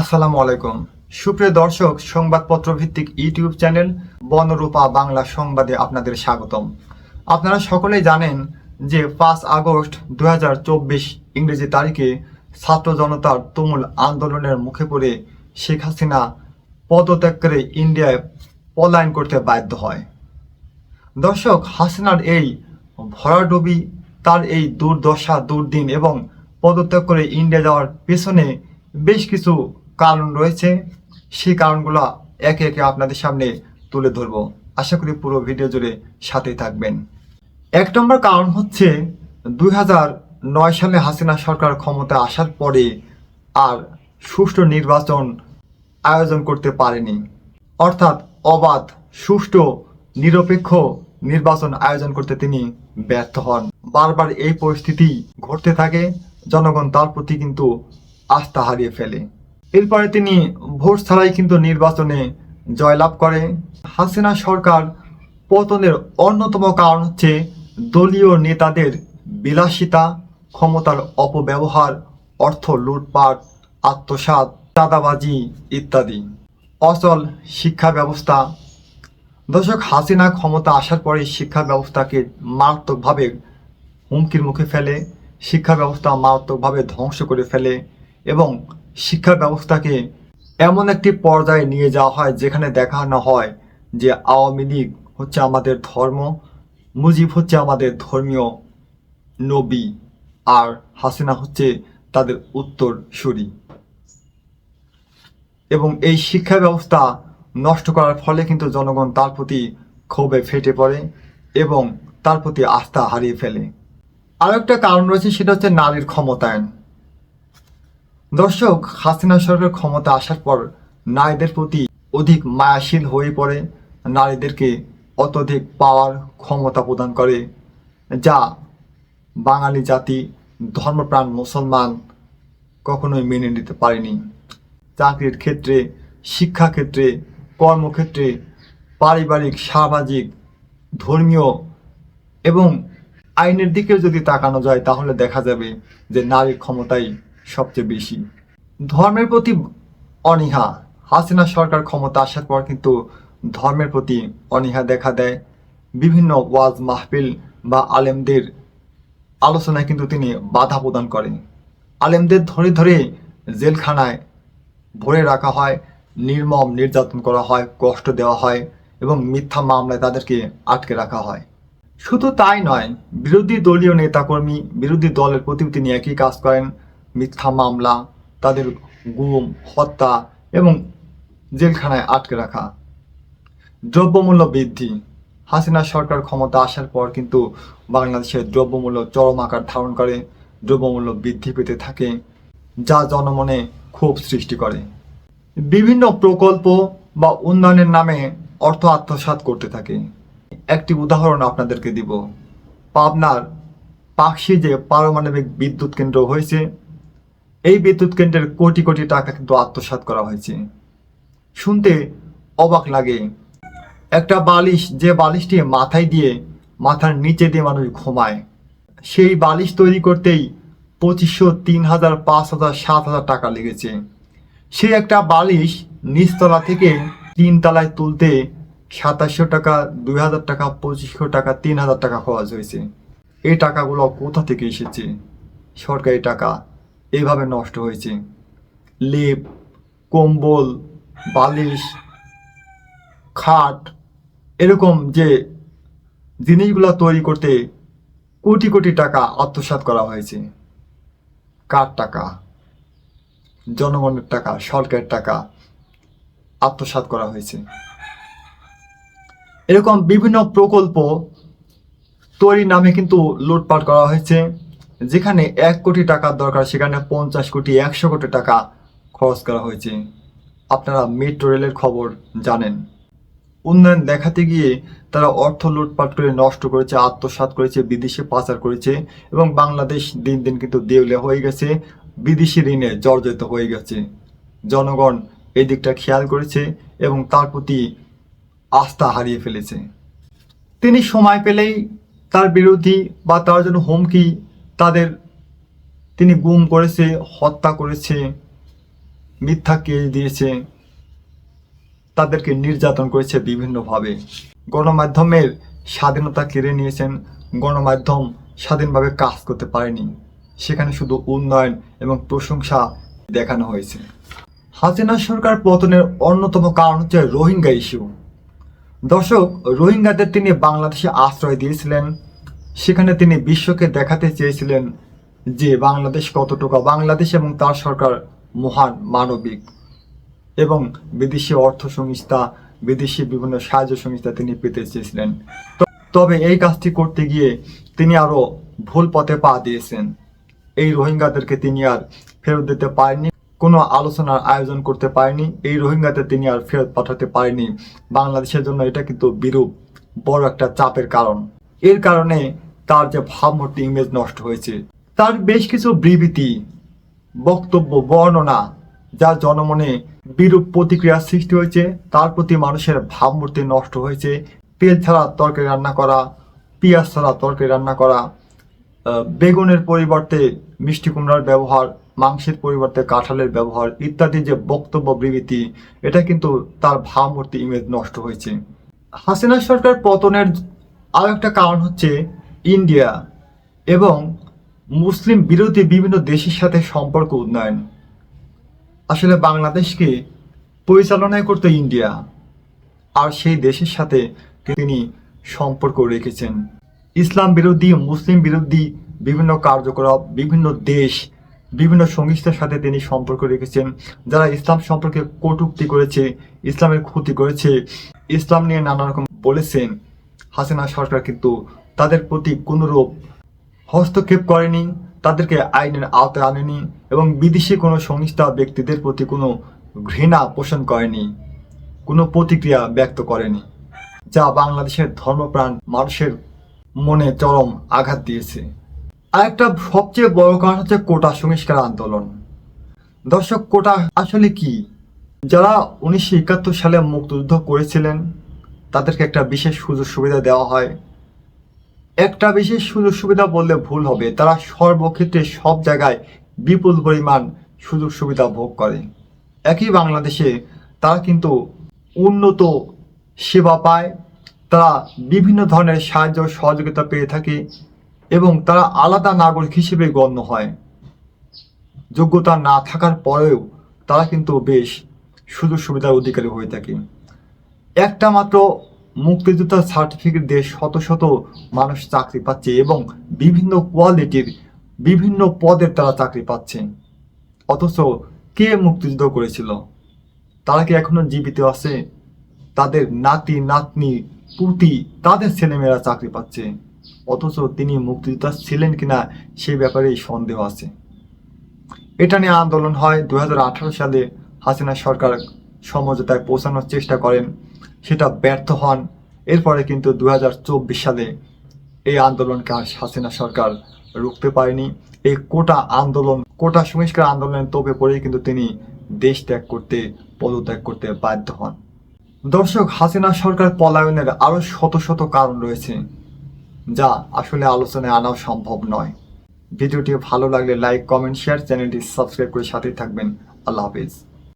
আসসালামু আলাইকুম। সুপ্রিয় দর্শক সংবাদপত্র ভিত্তিক ইউটিউব চ্যানেল বনরূপা বাংলা সংবাদে আপনাদের স্বাগতম। আপনারা সকলেই জানেন যে পাঁচ আগস্ট দু হাজার চব্বিশ ইংরেজি তারিখে ছাত্র জনতার তুমুল আন্দোলনের মুখে পড়ে শেখ হাসিনা পদত্যাগ করে ইন্ডিয়ায় পলায়ন করতে বাধ্য হয়। দর্শক, হাসিনার এই ভরাডুবি, তার এই দুর্দশা, দুর্দিন এবং পদত্যাগ করে ইন্ডিয়া যাওয়ার পেছনে বেশ কিছু কারণ রয়েছে, সেই কারণগুলো একে একে আপনাদের সামনে তুলে ধরবো। আশা করি পুরো ভিডিও জুড়ে সাথেই থাকবেন। এক নম্বর কারণ হচ্ছে, দুই নয় সালে হাসিনা সরকার ক্ষমতা আসার পরে আর সুষ্ঠু নির্বাচন আয়োজন করতে পারেনি। অর্থাৎ অবাধ, সুষ্ঠু, নিরপেক্ষ নির্বাচন আয়োজন করতে তিনি ব্যর্থ হন। বারবার এই পরিস্থিতি ঘটতে থাকে, জনগণ তার প্রতি কিন্তু আস্থা হারিয়ে ফেলে। এরপরে তিনি ভোট ছাড়াই কিন্তু নির্বাচনে জয়লাভ করে। হাসিনা সরকার পতনের অন্যতম কারণ হচ্ছে দলীয় নেতাদের বিলাসিতা, ক্ষমতার অপব্যবহার, অর্থ লুটপাট, আত্মসাৎ, চাঁদাবাজি ইত্যাদি। অচল শিক্ষা ব্যবস্থা। দর্শক, হাসিনা ক্ষমতা আসার পরে শিক্ষা ব্যবস্থাকে মারাত্মকভাবে হুমকির মুখে ফেলে, শিক্ষা ব্যবস্থা মারাত্মকভাবে ধ্বংস করে ফেলে এবং শিক্ষা ব্যবস্থাকে এমন একটি পর্যায়ে নিয়ে যাওয়া হয় যেখানে দেখানো হয় যে আওয়ামী লীগ হচ্ছে আমাদের ধর্ম, মুজিব হচ্ছে আমাদের ধর্মীয় নবী, আর হাসিনা হচ্ছে তাদের উত্তর সুরি এবং এই শিক্ষা ব্যবস্থা নষ্ট করার ফলে কিন্তু জনগণ তার প্রতি ক্ষোভে ফেটে পড়ে এবং তার প্রতি আস্থা হারিয়ে ফেলে। আরও একটা কারণ রয়েছে, সেটা হচ্ছে নারীর ক্ষমতায়ন। দর্শক, হাসিনা সরকার ক্ষমতা আসার পর নারীদের প্রতি অধিক মায়াশীল হয়ে পড়ে, নারীদেরকে অত্যধিক পাওয়ার ক্ষমতা প্রদান করে, যা বাঙালি জাতি, ধর্মপ্রাণ মুসলমান কখনোই মেনে নিতে পারেনি। চাকরির ক্ষেত্রে, শিক্ষাক্ষেত্রে, কর্মক্ষেত্রে, পারিবারিক, সামাজিক, ধর্মীয় এবং আইনের দিকেও যদি তাকানো যায়, তাহলে দেখা যাবে যে নারীর ক্ষমতাই সবচেয়ে বেশি। ধর্মের প্রতি অনীহা। হাসিনা সরকার ক্ষমতা আসার পর কিন্তু ধর্মের প্রতি অনীহা দেখা দেয়। বিভিন্ন ওয়াজ মাহফিল বা আলেমদের আলোচনায় কিন্তু তিনি বাধা প্রদান করেন। আলেমদের ধরে ধরে জেলখানায় ভরে রাখা হয়, নির্মম নির্যাতন করা হয়, কষ্ট দেওয়া হয় এবং মিথ্যা মামলায় তাদেরকে আটকে রাখা হয়। শুধু তাই নয়, বিরোধী দলীয় নেতাকর্মী, বিরোধী দলের প্রতি তিনি একই কাজ করেন। মিথ্যা মামলা, তাদের গুম, হত্যা এবং জেলখানায় আটকে রাখা। দ্রব্যমূল্য বৃদ্ধি। হাসিনা সরকার ক্ষমতা আসার পর কিন্তু বাংলাদেশের দ্রব্যমূল্য চরম আকার ধারণ করে, দ্রব্যমূল্য বৃদ্ধি পেতে থাকে, যা জনমনে ক্ষোভ সৃষ্টি করে। বিভিন্ন প্রকল্প বা উন্নয়নের নামে অর্থ আত্মসাৎ করতে থাকে। একটি উদাহরণ আপনাদেরকে দিব। পাবনার পাকশি যে পারমাণবিক বিদ্যুৎ কেন্দ্র হয়েছে এই বিদ্যুৎ কেন্দ্রের কোটি কোটি টাকা কিন্তু আত্মসাৎ করা হয়েছে। শুনতে অবাক লাগে। একটা বালিশ, যে বালিশটি মাথায় দিয়ে, মাথার নিচে দিয়ে মানুষ ঘুমায়। সেই বালিশ তৈরি করতেই পঁচিশশো তিন হাজার, পাঁচ হাজার, সাত হাজার টাকা লেগেছে। সেই একটা বালিশ নিচতলা থেকে তিন তলায় তুলতে সাতাশশো টাকা, দুই হাজার টাকা, পঁচিশশো টাকা, তিন হাজার টাকা খরচ হয়েছে। এই টাকাগুলো কোথা থেকে এসেছে? সরকারি টাকা। এইভাবে নষ্ট হয়েছে। লেপ, কম্বল, বালিশ, খাট, এরকম যে জিনিসগুলো তৈরি করতে কোটি কোটি টাকা আত্মসাৎ করা হয়েছে। কার টাকা? জনগণের টাকা, সরকারের টাকা আত্মসাৎ করা হয়েছে। এরকম বিভিন্ন প্রকল্প তৈরির নামে কিন্তু লুটপাট করা হয়েছে। যেখানে এক কোটি টাকার দরকার, সেখানে পঞ্চাশ কোটি, একশো কোটি টাকা খরচ করা হয়েছে। আপনারা মেট্রো রেলের খবর জানেন। উন্নয়ন দেখাতে গিয়ে তারা অর্থ লুটপাট করে নষ্ট করেছে, আত্মসাৎ করেছে, বিদেশে পাচার করেছে এবং বাংলাদেশ দিন দিন কিন্তু দেউলে হয়ে গেছে, বিদেশি ঋণে জর্জরিত হয়ে গেছে। জনগণ এই দিকটা খেয়াল করেছে এবং তার প্রতি আস্থা হারিয়ে ফেলেছে। তিনি সময় পেলেই তার বিরোধী বা তার জন্য হুমকি তাদের তিনি গুম করেছে, হত্যা করেছে, মিথ্যা কেস দিয়েছে, তাদেরকে নির্যাতন করেছে বিভিন্নভাবে। গণমাধ্যমের স্বাধীনতা কেড়ে নিয়েছেন, গণমাধ্যম স্বাধীনভাবে কাজ করতে পারেনি। সেখানে শুধু উন্নয়ন এবং প্রশংসা দেখানো হয়েছে। হাসিনা সরকার পতনের অন্যতম কারণ হচ্ছে রোহিঙ্গা ইস্যু দর্শক, রোহিঙ্গাদের তিনি বাংলাদেশে আশ্রয় দিয়েছিলেন। সেখানে তিনি বিশ্বকে দেখাতে চেয়েছিলেন যে বাংলাদেশ কতটুকু বাংলাদেশ এবং তার সরকার মহান মানবিক এবং বিদেশি অর্থ সংস্থা বিদেশি বিভিন্ন সাহায্য সংস্থা তিনি পেতে চেয়েছিলেন। তবে এই কাজটি করতে গিয়ে তিনি আরও ভুল পথে পা দিয়েছেন। এই রোহিঙ্গাদেরকে তিনি আর ফেরত দিতে পারেনি কোনো আলোচনার আয়োজন করতে পারেনি এই রোহিঙ্গাদের তিনি আর ফেরত পাঠাতে পারেনি বাংলাদেশের জন্য এটা কিন্তু বিরূপ, বড় একটা চাপের কারণ। এর কারণে তার যে ভাবমূর্তি ইমেজ নষ্ট হয়েছে, তার বেশ কিছু বিবৃতি, বক্তব্য, বর্ণনা যা জনমনে বিরূপ প্রতিক্রিয়া সৃষ্টি হয়েছে, তার প্রতি মানুষের ভাবমূর্তি নষ্ট হয়েছে। তেল ছাড়া তরকারি রান্না করা, পেঁয়াজ ছাড়া তরকারি রান্না করা বেগুনের পরিবর্তে মিষ্টি কুমড়ার ব্যবহার, মাংসের পরিবর্তে কাঁঠালের ব্যবহার ইত্যাদি যে বক্তব্য, বিবৃতি, এটা কিন্তু তার ভাবমূর্তি ইমেজ নষ্ট হয়েছে। হাসিনা সরকার পতনের আরও একটা কারণ হচ্ছে ইন্ডিয়া এবং মুসলিম বিরোধী বিভিন্ন দেশের সাথে সম্পর্ক উন্নয়ন। আসলে বাংলাদেশকে পরিচালনায় করতে ইন্ডিয়া, আর সেই দেশের সাথে তিনি সম্পর্ক রেখেছেন। ইসলাম বিরোধী, মুসলিম বিরোধী বিভিন্ন কার্যকলাপ, বিভিন্ন দেশ, বিভিন্ন সংস্থার সাথে তিনি সম্পর্ক রেখেছেন, যারা ইসলাম সম্পর্কে কটুক্তি করেছে, ইসলামের ক্ষতি করেছে। ইসলাম নিয়ে নানা রকম বলেছেন। হাসিনা সরকার কিন্তু তাদের প্রতি কোনোরূপ হস্তক্ষেপ করেনি, তাদেরকে আইনের আওতায় আনেনি এবং বিদেশি কোনো সংস্থা ব্যক্তিদের প্রতি কোনো ঘৃণা পোষণ করেনি, কোনো প্রতিক্রিয়া ব্যক্ত করেনি, যা বাংলাদেশের ধর্মপ্রাণ মানুষের মনে চরম আঘাত দিয়েছে। আরেকটা সবচেয়ে বড় কারণ হচ্ছে কোটা সংস্কার আন্দোলন। দর্শক, কোটা আসলে কি? যারা উনিশশো একাত্তর সালে মুক্তিযুদ্ধ করেছিলেন তাদেরকে একটা বিশেষ সুযোগ সুবিধা দেওয়া হয়। একটা বিশেষ সুযোগ সুবিধা বললে ভুল হবে। তারা সর্বক্ষেত্রে সব জায়গায় বিপুল পরিমাণ সুযোগ সুবিধা ভোগ করে। একই বাংলাদেশে তারা কিন্তু উন্নত সেবা পায়। তারা বিভিন্ন ধরনের সাহায্য সহযোগিতা পেয়ে থাকে এবং তারা আলাদা নাগরিক হিসেবে গণ্য হয়। যোগ্যতা না থাকার পরেও তারা কিন্তু বেশ সুযোগ সুবিধার অধিকারী হয়ে থাকে। একটা মাত্র মুক্তিযোদ্ধার সার্টিফিকেট দিয়ে শত শত মানুষ চাকরি পাচ্ছে এবং বিভিন্ন কোয়ালিটির বিভিন্ন পদের তারা চাকরি পাচ্ছে। অথচ কে মুক্তিযুদ্ধ করেছিল? তারা কি এখনও জীবিত আছে? তাদের নাতি, নাতনি, পুতি, তাদের ছেলেমেয়েরা চাকরি পাচ্ছে। অথচ তিনি মুক্তিযোদ্ধা ছিলেন কিনা সেই ব্যাপারেই সন্দেহ আছে। এটা নিয়ে আন্দোলন হয় দু হাজার আঠারো সালে। হাসিনা সরকার সমঝোতায় পৌঁছানোর চেষ্টা করেন। সেটা ব্যর্থ হন। এরপরে কিন্তু দু হাজার চব্বিশ সালে এই আন্দোলনকে হাসিনা সরকার রুখতে পারেনি। এই কোটা আন্দোলন, কোটা সংস্কার আন্দোলনের তোপে পড়েই কিন্তু তিনি দেশ ত্যাগ করতে, পদত্যাগ করতে বাধ্য হন। দর্শক, হাসিনা সরকার পলায়নের আরও শত শত কারণ রয়েছে, যা আসলে আলোচনায় আনাও সম্ভব নয়। ভিডিওটি ভালো লাগলে লাইক, কমেন্ট, শেয়ার, চ্যানেলটি সাবস্ক্রাইব করে সাথেই থাকবেন। আল্লাহ হাফিজ।